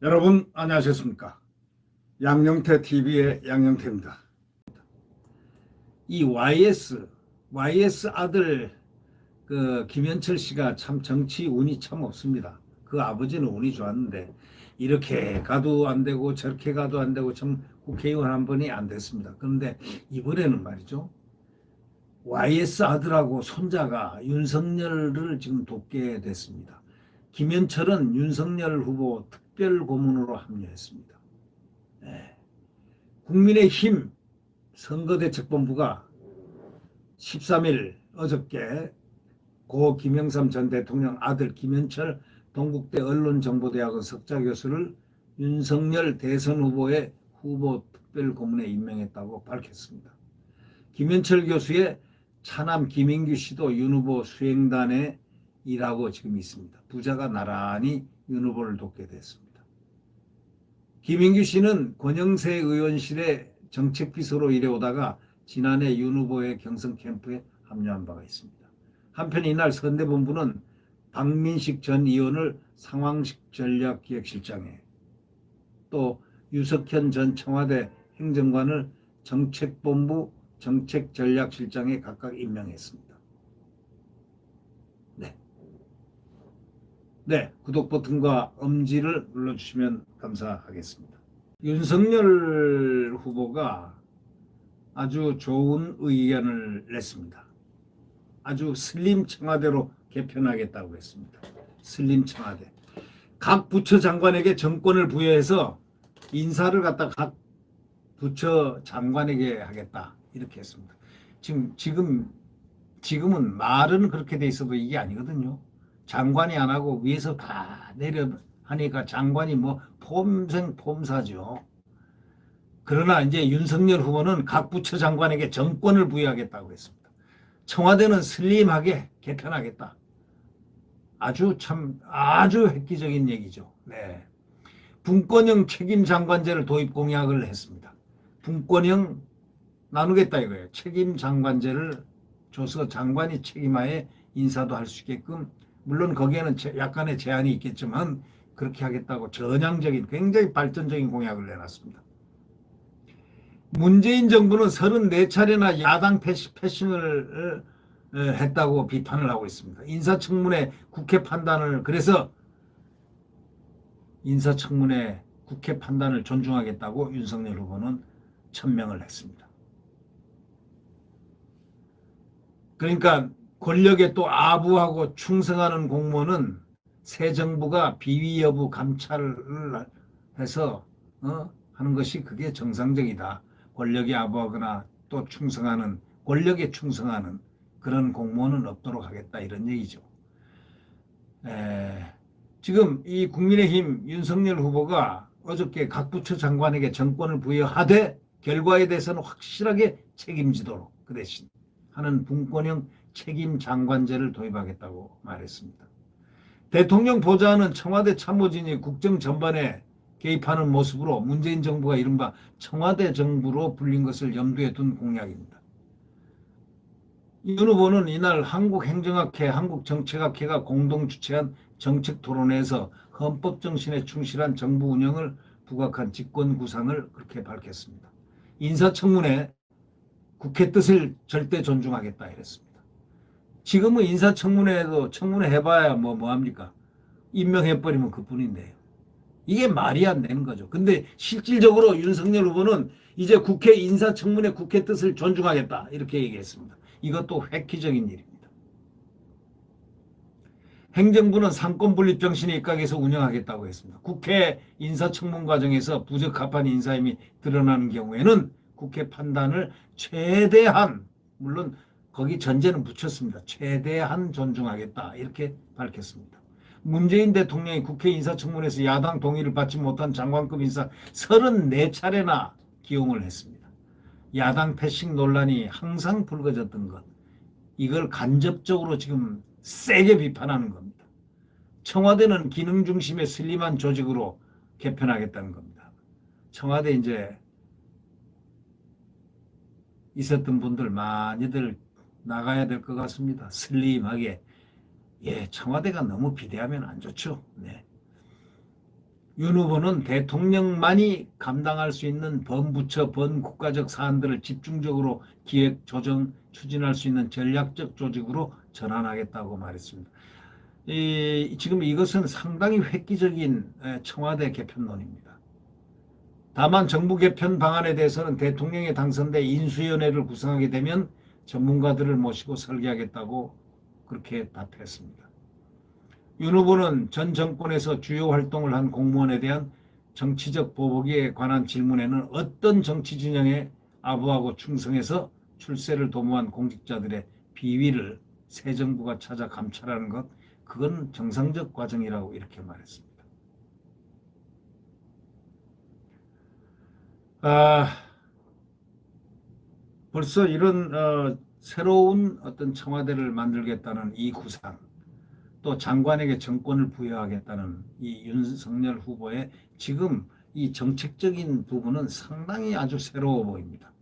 여러분 안녕하셨습니까? 양영태 TV의 양영태입니다. 이 YS YS 아들 그 김현철 씨가 참 정치 운이 참 없습니다. 그 아버지는 운이 좋았는데 이렇게 가도 안 되고 저렇게 가도 안 되고 참 국회의원 한 번이 안 됐습니다. 그런데 이번에는 말이죠. YS 아들하고 손자가 윤석열을 지금 돕게 됐습니다. 김현철은 윤석열 후보 특별 고문으로 합류했습니다. 네. 국민의힘 선거대책본부가 13일 어저께 고 김영삼 전 대통령 아들 김현철 동국대 언론정보대학원 석좌 교수를 윤석열 대선 후보의 후보 특별 고문에 임명했다고 밝혔습니다. 김현철 교수의 차남 김인규 씨도 윤 후보 수행단에 일하고 지금 있습니다. 부자가 나란히 윤 후보를 돕게 됐습니다. 김인규 씨는 권영세 의원실의 정책비서로 일해오다가 지난해 윤 후보의 경선 캠프에 합류한 바가 있습니다. 한편 이날 선대본부는 박민식 전 의원을 상황식 전략기획실장에 또 유석현 전 청와대 행정관을 정책본부 정책전략실장에 각각 임명했습니다. 네. 네, 구독 버튼과 엄지를 눌러주시면 감사하겠습니다. 윤석열 후보가 아주 좋은 의견을 냈습니다. 아주 슬림 청와대로 개편하겠다고 했습니다. 슬림 청와대. 각 부처 장관에게 정권을 부여해서 인사를 갖다 각 부처 장관에게 하겠다 이렇게 했습니다. 지금 지금 지금은 말은 그렇게 돼 있어도 이게 아니거든요. 장관이 안 하고 위에서 다 내려 하니까 장관이 뭐 폼생 폼사죠. 그러나 이제 윤석열 후보는 각 부처 장관에게 정권을 부여하겠다고 했습니다. 청와대는 슬림하게 개편하겠다. 아주 참 아주 획기적인 얘기죠. 네. 분권형 책임 장관제를 도입 공약을 했습니다. 분권형 나누겠다 이거예요. 책임 장관제를 줘서 장관이 책임하에 인사도 할 수 있게끔 물론 거기에는 약간의 제한이 있겠지만 그렇게 하겠다고 전향적인 굉장히 발전적인 공약을 내놨습니다. 문재인 정부는 34차례나 야당 패싱을 했다고 비판을 하고 있습니다. 인사청문회 국회 판단을 그래서 인사청문회 국회 판단을 존중하겠다고 윤석열 후보는 천명을 했습니다. 그러니까 권력에 또 아부하고 충성하는 공무원은 새 정부가 비위 여부 감찰을 해서 어? 하는 것이 그게 정상적이다. 권력에 아부하거나 또 충성하는 권력에 충성하는 그런 공무원은 없도록 하겠다 이런 얘기죠. 에, 지금 이 국민의힘 윤석열 후보가 어저께 각 부처 장관에게 정권을 부여하되 결과에 대해서는 확실하게 책임지도록 그 대신 하는 분권형 책임 장관제를 도입하겠다고 말했습니다. 대통령 보좌하는 청와대 참모진이 국정 전반에 개입하는 모습으로 문재인 정부가 이른바 청와대 정부로 불린 것을 염두에 둔 공약입니다. 윤 후보는 이날 한국행정학회, 한국정책학회가 공동 주최한 정책 토론회에서 헌법 정신에 충실한 정부 운영을 부각한 집권 구상을 그렇게 밝혔습니다. 인사청문회 국회 뜻을 절대 존중하겠다 이랬습니다. 지금은 인사청문회도 청문회 해봐야 뭐 뭐 합니까? 임명해버리면 그 뿐인데요. 이게 말이 안 되는 거죠. 근데 실질적으로 윤석열 후보는 이제 국회 인사청문회 국회 뜻을 존중하겠다 이렇게 얘기했습니다. 이것도 획기적인 일입니다. 행정부는 상권 분립 정신에 입각해서 운영하겠다고 했습니다. 국회 인사청문 과정에서 부적합한 인사임이 드러나는 경우에는 국회 판단을 최대한 물론 거기 전제는 붙였습니다. 최대한 존중하겠다 이렇게 밝혔습니다. 문재인 대통령이 국회 인사청문회에서 야당 동의를 받지 못한 장관급 인사 34차례나 기용을 했습니다. 야당 패싱 논란이 항상 불거졌던 것 이걸 간접적으로 지금 세게 비판하는 겁니다. 청와대는 기능 중심의 슬림한 조직으로 개편하겠다는 겁니다. 청와대 이제 있었던 분들 많이들 나가야 될 것 같습니다. 슬림하게. 예, 청와대가 너무 비대하면 안 좋죠. 네. 윤 후보는 대통령만이 감당할 수 있는 범부처, 범국가적 사안들을 집중적으로 기획, 조정, 추진할 수 있는 전략적 조직으로 전환하겠다고 말했습니다. 이, 지금 이것은 상당히 획기적인 에, 청와대 개편론입니다. 다만 정부 개편 방안에 대해서는 대통령에 당선돼 인수위원회를 구성하게 되면 전문가들을 모시고 설계하겠다고 그렇게 답했습니다. 윤 후보는 전 정권에서 주요 활동을 한 공무원에 대한 정치적 보복에 관한 질문에는 어떤 정치 진영에 아부하고 충성해서 출세를 도모한 공직자들의 비위를 새 정부가 찾아 감찰하는 것 그건 정상적 과정이라고 이렇게 말했습니다. 아, 벌써 이런 어, 새로운 어떤 청와대를 만들겠다는 이 구상, 또 장관에게 정권을 부여하겠다는 이 윤석열 후보의 지금 이 정책적인 부분은 상당히 아주 새로워 보입니다.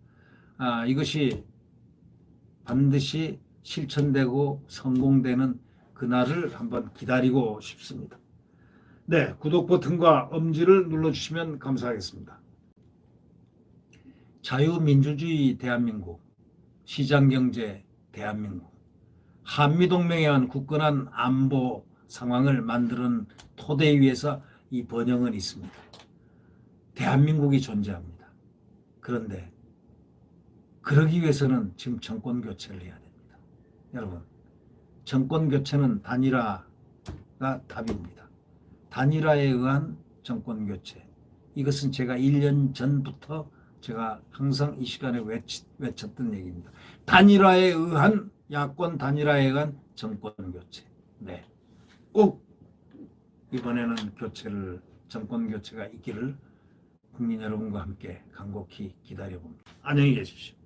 아, 이것이 반드시 실천되고 성공되는 그날을 한번 기다리고 싶습니다. 네, 구독 버튼과 엄지를 눌러주시면 감사하겠습니다. 자유민주주의 대한민국, 시장경제 대한민국, 한미동맹에 의한 굳건한 안보 상황을 만드는 토대 위에서 이 번영은 있습니다. 대한민국이 존재합니다. 그런데 그러기 위해서는 지금 정권 교체를 해야 됩니다. 여러분, 정권 교체는 단일화가 답입니다. 단일화에 의한 정권 교체. 이것은 제가 1년 전부터 제가 항상 이 시간에 외 외쳤던 얘기입니다. 단일화에 의한 야권 단일화에 의한 정권 교체. 네. 꼭 이번에는 교체를 정권 교체가 있기를 국민 여러분과 함께 간곡히 기다려 봅니다. 안녕히 계십시오.